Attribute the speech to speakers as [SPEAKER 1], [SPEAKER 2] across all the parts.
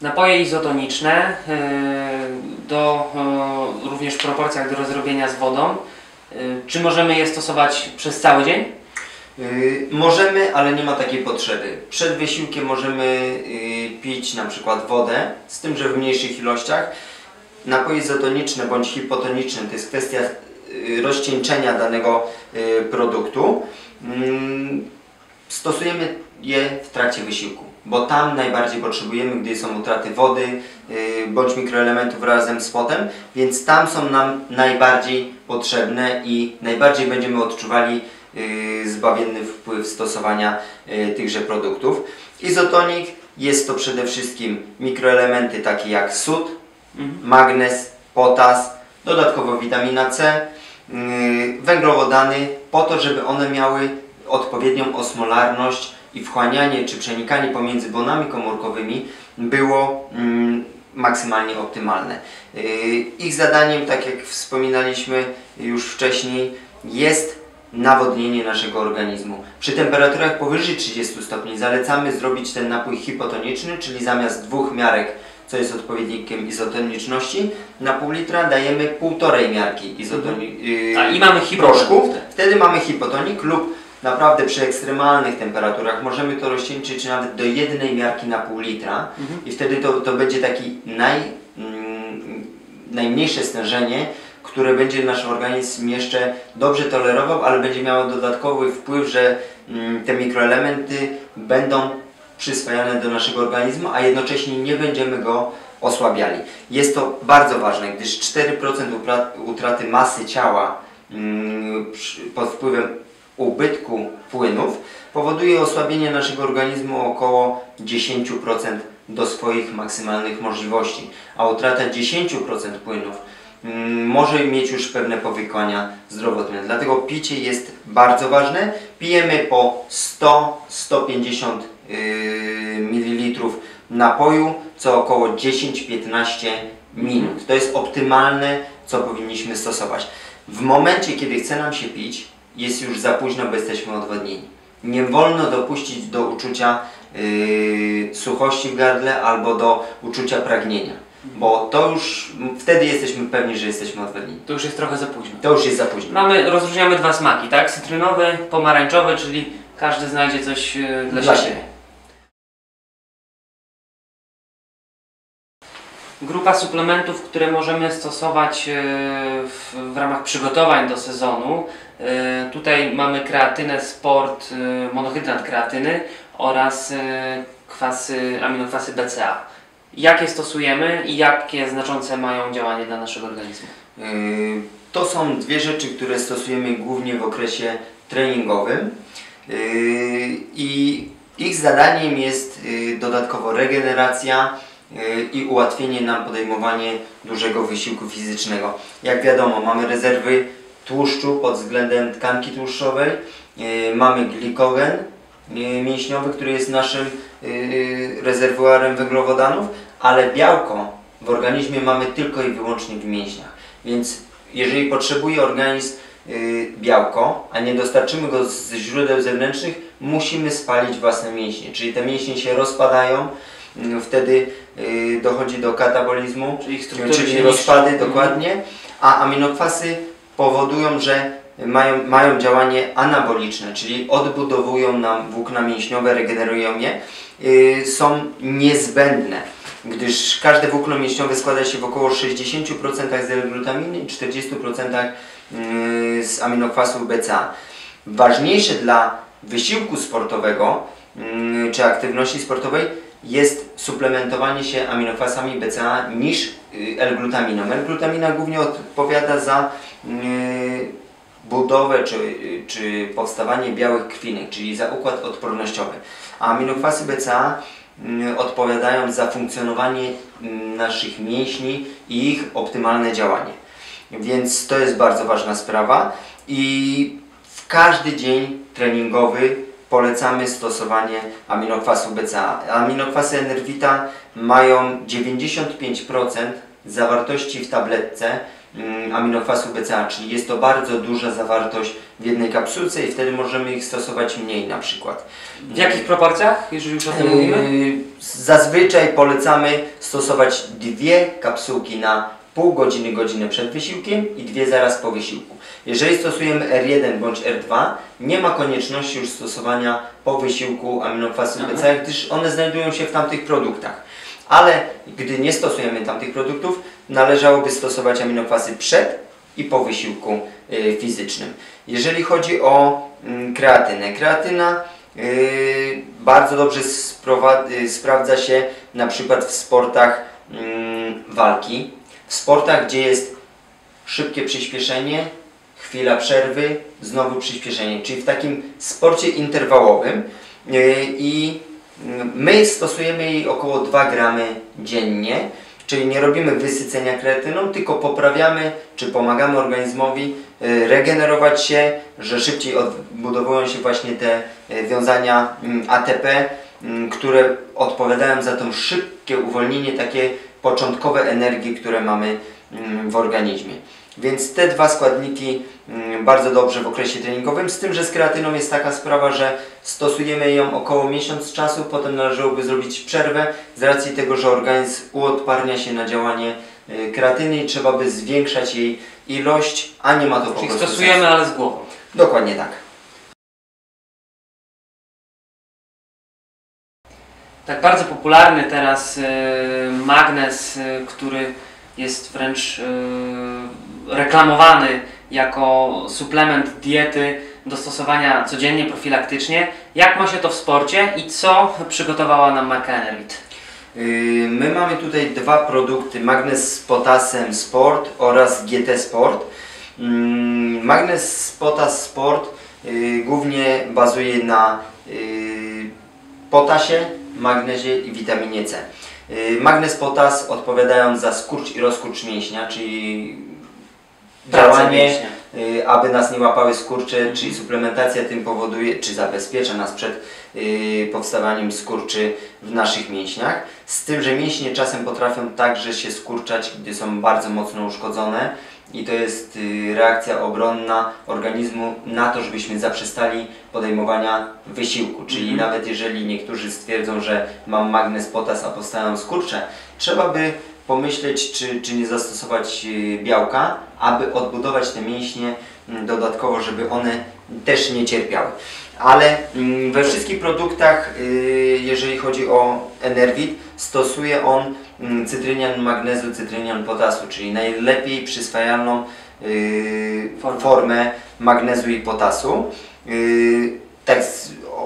[SPEAKER 1] Napoje izotoniczne y, do, y, również w proporcjach do rozrobienia z wodą. Y, Czy możemy je stosować przez cały dzień?
[SPEAKER 2] Możemy, ale nie ma takiej potrzeby. Przed wysiłkiem możemy pić na przykład wodę, z tym, że w mniejszych ilościach. Napoje izotoniczne bądź hipotoniczne to jest kwestia rozcieńczenia danego produktu. Stosujemy je w trakcie wysiłku, bo tam najbardziej potrzebujemy, gdy są utraty wody yy, bądź mikroelementów razem z potem, więc tam są nam najbardziej potrzebne i najbardziej będziemy odczuwali yy, zbawienny wpływ stosowania yy, tychże produktów. Izotonik jest to przede wszystkim mikroelementy takie jak sód, magnez, potas, dodatkowo witamina C, węglowodany, po to, żeby one miały odpowiednią osmolarność i wchłanianie czy przenikanie pomiędzy bonami komórkowymi było mm, maksymalnie optymalne. Yy, Ich zadaniem, tak jak wspominaliśmy już wcześniej, jest nawodnienie naszego organizmu. Przy temperaturach powyżej 30 stopni zalecamy zrobić ten napój hipotoniczny, czyli zamiast dwóch miarek, co jest odpowiednikiem izotoniczności, na pół litra dajemy półtorej miarki izotoni- yy,
[SPEAKER 1] A, i mamy hipotonik. Wtedy
[SPEAKER 2] mamy hipotonik lub naprawdę przy ekstremalnych temperaturach możemy to rozcieńczyć nawet do jednej miarki na pół litra i wtedy to, to będzie taki naj, mm, najmniejsze stężenie, które będzie nasz organizm jeszcze dobrze tolerował, ale będzie miało dodatkowy wpływ, że mm, te mikroelementy będą przyswajane do naszego organizmu, a jednocześnie nie będziemy go osłabiali. Jest to bardzo ważne, gdyż 4% upra- utraty masy ciała mm, pod wpływem ubytku płynów powoduje osłabienie naszego organizmu około 10% do swoich maksymalnych możliwości, a utrata 10% płynów mm, może mieć już pewne powikłania zdrowotne. Dlatego picie jest bardzo ważne. Pijemy po 100-150 yy, ml napoju co około 10-15 minut. To jest optymalne, co powinniśmy stosować. W momencie, kiedy chce nam się pić, jest już za późno, bo jesteśmy odwodnieni. Nie wolno dopuścić do uczucia yy, suchości w gardle albo do uczucia pragnienia, bo to już wtedy jesteśmy pewni, że jesteśmy odwodnieni.
[SPEAKER 1] To już jest trochę za późno.
[SPEAKER 2] To już jest za późno.
[SPEAKER 1] Mamy, rozróżniamy dwa smaki, tak? Cytrynowy, pomarańczowy, czyli każdy znajdzie coś y, dla,
[SPEAKER 2] Dla
[SPEAKER 1] siebie.
[SPEAKER 2] siebie.
[SPEAKER 1] Grupa suplementów, które możemy stosować y, w, w ramach przygotowań do sezonu. Y, Tutaj mamy kreatynę Sport, y, monohydrant kreatyny oraz kwasy, aminokwasy BCA. Jakie stosujemy i jakie znaczące mają działanie dla naszego organizmu?
[SPEAKER 2] To są dwie rzeczy, które stosujemy głównie w okresie treningowym i ich zadaniem jest dodatkowo regeneracja i ułatwienie nam podejmowanie dużego wysiłku fizycznego. Jak wiadomo, mamy rezerwy tłuszczu pod względem tkanki tłuszczowej, yy, mamy glikogen yy, mięśniowy, który jest naszym yy, rezerwuarem węglowodanów, ale białko w organizmie mamy tylko i wyłącznie w mięśniach. Więc jeżeli potrzebuje organizm y, białko, a nie dostarczymy go z źródeł zewnętrznych, musimy spalić własne mięśnie. Czyli te mięśnie się rozpadają, y, wtedy y, dochodzi do katabolizmu,
[SPEAKER 1] Czyli
[SPEAKER 2] czyli rozpady
[SPEAKER 1] niszczą.
[SPEAKER 2] dokładnie, a aminokwasy powodują, że mają, mają działanie anaboliczne, czyli odbudowują nam włókna mięśniowe, regenerują je, y, są niezbędne, gdyż każde włókno mięśniowe składa się w około 60% z L-glutaminy i 40% y, z aminokwasu BCA. Ważniejsze dla wysiłku sportowego y, czy aktywności sportowej jest suplementowanie się aminokwasami BCA niż y, L-glutaminą. L-glutamina głównie odpowiada za y, budowę czy, y, czy powstawanie białych krwinek, czyli za układ odpornościowy. A aminokwasy BCA odpowiadają za funkcjonowanie naszych mięśni i ich optymalne działanie. Więc to jest bardzo ważna sprawa i w każdy dzień treningowy polecamy stosowanie aminokwasu BCA. Aminokwasy Enervita mają 95% zawartości w tabletce mm, aminokwasu BCA, czyli jest to bardzo duża zawartość w jednej kapsułce i wtedy możemy ich stosować mniej na przykład.
[SPEAKER 1] W jakich proporcjach, jeżeli już o tym mówimy?
[SPEAKER 2] Yy, Zazwyczaj polecamy stosować dwie kapsułki na pół godziny, godzinę przed wysiłkiem i dwie zaraz po wysiłku. Jeżeli stosujemy R1 bądź R2, nie ma konieczności już stosowania po wysiłku aminokwasu
[SPEAKER 1] Aha.
[SPEAKER 2] BCA, gdyż one znajdują się w tamtych produktach. Ale gdy nie stosujemy tamtych produktów, należałoby stosować aminokwasy przed i po wysiłku y, fizycznym. Jeżeli chodzi o mm, kreatynę, kreatyna y, bardzo dobrze y, sprawdza się na przykład w sportach mm, walki, w sportach, gdzie jest szybkie przyspieszenie, chwila przerwy, znowu przyspieszenie, czyli w takim sporcie interwałowym yy, i mm, my stosujemy jej około 2 gramy dziennie, czyli nie robimy wysycenia kreatyną, tylko poprawiamy czy pomagamy organizmowi yy, regenerować się, że szybciej odbudowują się właśnie te yy, wiązania mm, ATP, mm, które odpowiadają za to szybkie uwolnienie, takie początkowe energii, które mamy w organizmie. Więc te dwa składniki mm, bardzo dobrze w okresie treningowym, z tym, że z kreatyną jest taka sprawa, że stosujemy ją około miesiąc czasu, potem należałoby zrobić przerwę z racji tego, że organizm uodparnia się na działanie y, kreatyny i trzeba by zwiększać jej ilość, a nie ma to po
[SPEAKER 1] Czyli
[SPEAKER 2] prostu
[SPEAKER 1] stosujemy,
[SPEAKER 2] sensu.
[SPEAKER 1] ale z głową.
[SPEAKER 2] Dokładnie tak.
[SPEAKER 1] Tak bardzo popularny teraz y, magnes, y, który jest wręcz y, reklamowany jako suplement diety do stosowania codziennie, profilaktycznie. Jak ma się to w sporcie i co przygotowała nam marka Enervit?
[SPEAKER 2] Yy, My mamy tutaj dwa produkty, magnes z potasem Sport oraz GT Sport. Mm, Magnes z potas Sport yy, głównie bazuje na potasie, magnezie i witaminie C. Yy, Magnes potas odpowiadając za skurcz i rozkurcz mięśnia, czyli działanie y, aby nas nie łapały skurcze, czyli suplementacja tym powoduje, czy zabezpiecza nas przed y, powstawaniem skurczy w naszych mięśniach. Z tym, że mięśnie czasem potrafią także się skurczać, gdy są bardzo mocno uszkodzone i to jest y, reakcja obronna organizmu na to, żebyśmy zaprzestali podejmowania wysiłku. Czyli
[SPEAKER 1] Mhm.
[SPEAKER 2] nawet jeżeli niektórzy stwierdzą, że mam magnes potas, a powstają skurcze, trzeba by pomyśleć, czy, czy nie zastosować y, białka, aby odbudować te mięśnie mm, dodatkowo, żeby one też nie cierpiały. Ale mm, we wszystkich produktach, y, jeżeli chodzi o Enervit, stosuje on mm, cytrynian magnezu, cytrynian potasu, czyli najlepiej przyswajalną y,
[SPEAKER 1] Formę.
[SPEAKER 2] magnezu i potasu. Y, tak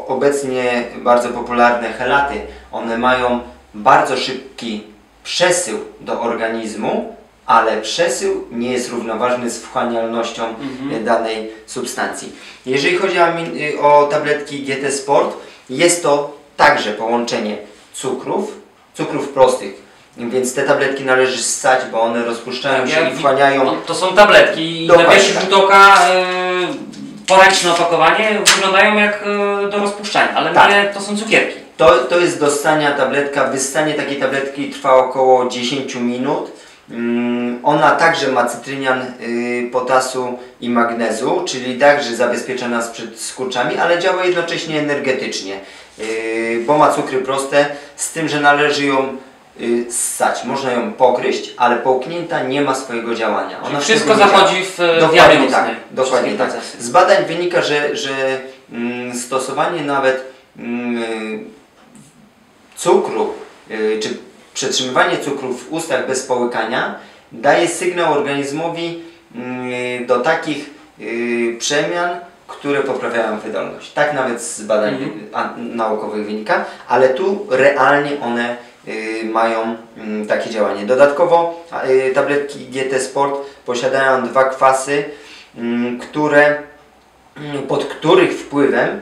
[SPEAKER 2] obecnie bardzo popularne helaty, one mają bardzo szybki przesył do organizmu, ale przesył nie jest równoważny z wchłanialnością
[SPEAKER 1] Mhm.
[SPEAKER 2] e, danej substancji. Jeżeli chodzi y, o tabletki GT Sport, jest to także połączenie cukrów, cukrów prostych, więc te tabletki należy ssać, bo one rozpuszczają się
[SPEAKER 1] ja
[SPEAKER 2] i wchłaniają
[SPEAKER 1] No, to są tabletki i na pierwszy
[SPEAKER 2] tak.
[SPEAKER 1] rzut oka y, poręczne opakowanie wyglądają jak y, do rozpuszczania, ale
[SPEAKER 2] Tak.
[SPEAKER 1] nie, to są cukierki.
[SPEAKER 2] To, to jest do ssania tabletka. Wyssanie takiej tabletki trwa około 10 minut. Mm, Ona także ma cytrynian y, potasu i magnezu, czyli także zabezpiecza nas przed skurczami, ale działa jednocześnie energetycznie, y, bo ma cukry proste, z tym, że należy ją ssać. Można ją pokryść, ale połknięta nie ma swojego działania. Ona
[SPEAKER 1] wszystko zachodzi w y, jamie
[SPEAKER 2] Dokładnie tak, dokładnie tak.
[SPEAKER 1] procesy.
[SPEAKER 2] Z badań wynika, że, że mm, stosowanie nawet mm, cukru, y, czy przetrzymywanie cukru w ustach bez połykania daje sygnał organizmowi mm, do takich y, przemian, które poprawiają wydolność. Tak nawet z badań a, naukowych wynika, ale tu realnie one y, mają mm, takie działanie. Dodatkowo y, tabletki GT Sport posiadają dwa kwasy, mm, które, mm, pod których wpływem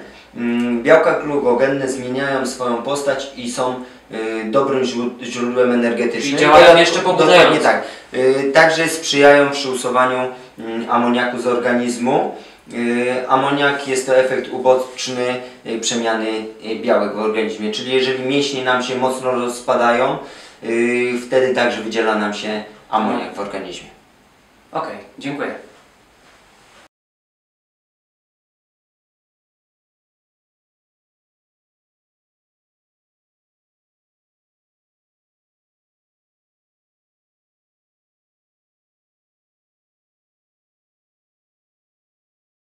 [SPEAKER 2] białka glukogenne zmieniają swoją postać i są y, dobrym źród- źródłem energetycznym.
[SPEAKER 1] Czyli działają
[SPEAKER 2] Dodat-
[SPEAKER 1] jeszcze pobudzająco.
[SPEAKER 2] Tak. Y, Także sprzyjają przy usuwaniu amoniaku z organizmu. Y, Amoniak jest to efekt uboczny y, przemiany y, białek w organizmie, czyli jeżeli mięśnie nam się mocno rozpadają, wtedy także wydziela nam się amoniak w organizmie.
[SPEAKER 1] Okej, dziękuję.